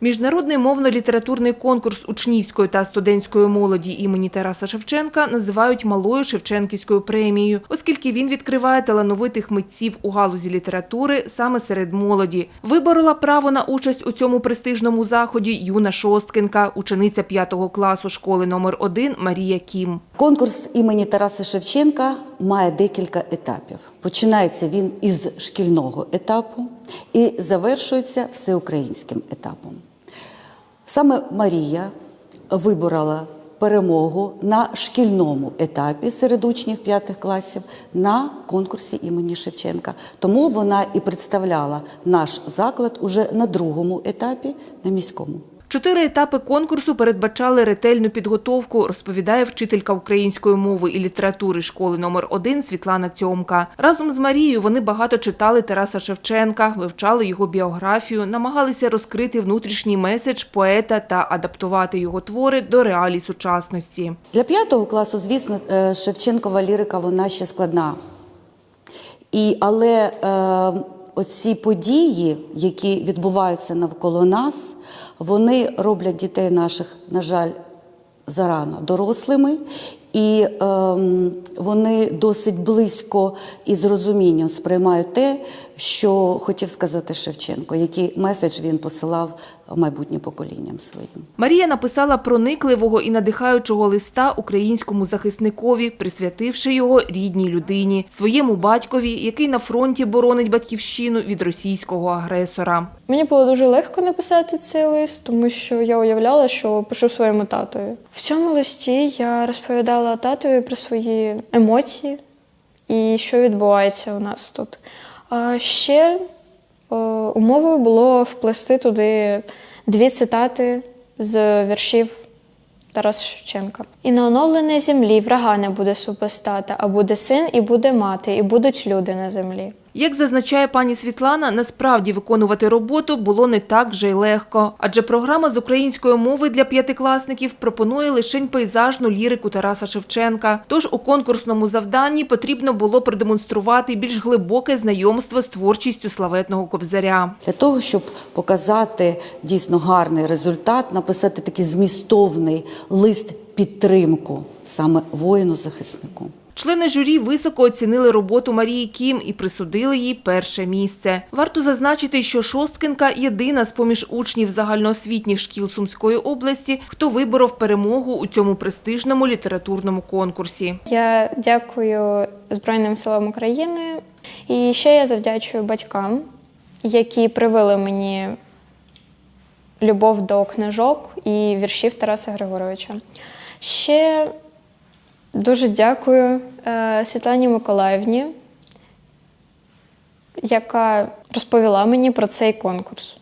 Міжнародний мовно-літературний конкурс учнівської та студентської молоді імені Тараса Шевченка називають малою Шевченківською премією, оскільки він відкриває талановитих митців у галузі літератури саме серед молоді. Виборола право на участь у цьому престижному заході юна шосткинка, учениця 5 класу школи номер 1 Марія Кім. Конкурс імені Тараса Шевченка має декілька етапів. Починається він із шкільного етапу і завершується всеукраїнським етапом. Саме Марія виборола перемогу на шкільному етапі серед учнів п'ятих класів на конкурсі імені Шевченка. Тому вона і представляла наш заклад уже на другому етапі на міському. Чотири етапи конкурсу передбачали ретельну підготовку, розповідає вчителька української мови і літератури школи номер 1 Світлана Цьомка. Разом з Марією вони багато читали Тараса Шевченка, вивчали його біографію, намагалися розкрити внутрішній меседж поета та адаптувати його твори до реалій сучасності. Для п'ятого класу, звісно, е, Шевченкова лірика вона ще складна. І, але е, оці події, які відбуваються навколо нас, вони роблять дітей наших, на жаль, зарано дорослими, і ем, вони досить близько і з розумінням сприймають те, що хотів сказати Шевченко, який меседж він посилав майбутнім поколінням своїм. Марія написала проникливого і надихаючого листа українському захисникові, присвятивши його рідній людині, своєму батькові, який на фронті боронить батьківщину від російського агресора. Мені було дуже легко написати цей лист, тому що я уявляла, що пишу своєму татові. В цьому листі я розповідала татові про свої емоції і що відбувається у нас тут. А ще умовою було вплести туди дві цитати з віршів Тараса Шевченка. І на оновленій землі врага не буде супостата, а буде син, і буде мати, і будуть люди на землі. Як зазначає пані Світлана, насправді виконувати роботу було не так вже й легко, адже програма з української мови для п'ятикласників пропонує лишень пейзажну лірику Тараса Шевченка. Тож у конкурсному завданні потрібно було продемонструвати більш глибоке знайомство з творчістю славетного кобзаря. Для того, щоб показати дійсно гарний результат, написати такий змістовний лист підтримку саме воїну-захиснику. Члени журі високо оцінили роботу Марії Кім і присудили їй перше місце. Варто зазначити, що Шосткинка єдина з поміж учнів загальноосвітніх шкіл Сумської області, хто виборов перемогу у цьому престижному літературному конкурсі. Я дякую Збройним силам України і ще я завдячую батькам, які привили мені любов до книжок і віршів Тараса Григоровича. Ще дуже дякую е, Світлані Миколаївні, яка розповіла мені про цей конкурс.